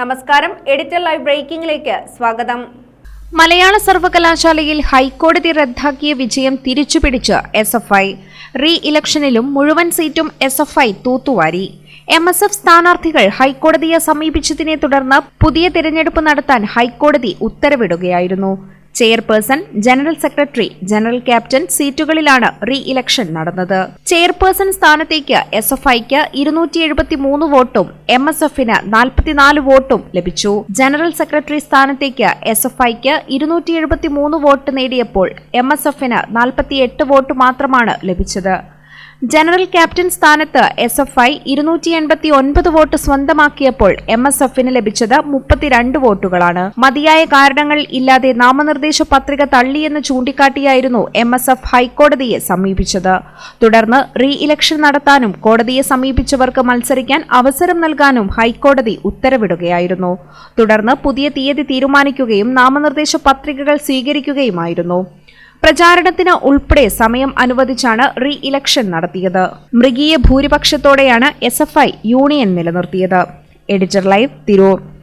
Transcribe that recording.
നമസ്കാരം. Editor live ബ്രേക്കിംഗിലേക്ക് സ്വാഗതം. മലയാള സർവകലാശാലയിൽ ഹൈക്കോടതി റദ്ദാക്കിയ വിജയം തിരിച്ചുപിടിച്ച് എസ് എഫ് ഐ. റീ ഇലക്ഷനിലും മുഴുവൻ സീറ്റും എസ് എഫ് ഐ തൂത്തുവാരി. എം എസ് എഫ് സ്ഥാനാർത്ഥികൾ ഹൈക്കോടതിയെ സമീപിച്ചതിനെ തുടർന്ന് പുതിയ തിരഞ്ഞെടുപ്പ് നടത്താൻ ഹൈക്കോടതി ഉത്തരവിടുകയായിരുന്നു. Chairperson general secretary general captain സീറ്റുകളിലാണ് re election നടന്നത്. ചെയർപേഴ്സൺ സ്ഥാനത്തേക്ക് എസ് എഫ് ഐക്ക് ഇരുന്നൂറ്റി എഴുപത്തി മൂന്ന് വോട്ടും എം എസ് എഫിന് നാൽപ്പത്തിനാല് വോട്ടും ലഭിച്ചു. ജനറൽ സെക്രട്ടറി സ്ഥാനത്തേക്ക് എസ് എഫ് ഐക്ക് ഇരുന്നൂറ്റി എഴുപത്തി മൂന്ന് വോട്ട് നേടിയപ്പോൾ എം എസ് എഫിന് നാൽപ്പത്തിയെട്ട് വോട്ട് മാത്രമാണ് ലഭിച്ചത്. ജനറൽ ക്യാപ്റ്റൻ സ്ഥാനത്ത് എസ് എഫ് ഐ ഇരുന്നൂറ്റി എൺപത്തി ഒൻപത് വോട്ട് സ്വന്തമാക്കിയപ്പോൾ എം എസ് എഫിന് ലഭിച്ചത് മുപ്പത്തിരണ്ട് വോട്ടുകളാണ്. മതിയായ കാരണങ്ങൾ ഇല്ലാതെ നാമനിർദ്ദേശ പത്രിക തള്ളിയെന്ന് ചൂണ്ടിക്കാട്ടിയായിരുന്നു എം എസ് എഫ് ഹൈക്കോടതിയെ സമീപിച്ചത്. തുടർന്ന് റീ ഇലക്ഷൻ നടത്താനും കോടതിയെ സമീപിച്ചവർക്ക് മത്സരിക്കാൻ അവസരം നൽകാനും ഹൈക്കോടതി ഉത്തരവിടുകയായിരുന്നു. തുടർന്ന് പുതിയ തീയതി തീരുമാനിക്കുകയും നാമനിർദ്ദേശ പത്രികകൾ സ്വീകരിക്കുകയുമായിരുന്നു. പ്രചാരണത്തിന് ഉൾപ്പെടെ സമയം അനുവദിച്ചാണ് റീ ഇലക്ഷൻ നടത്തിയത്. മൃഗീയ ഭൂരിപക്ഷത്തോടെയാണ് S union നിലനിർത്തിയത്. Editor live Tirur.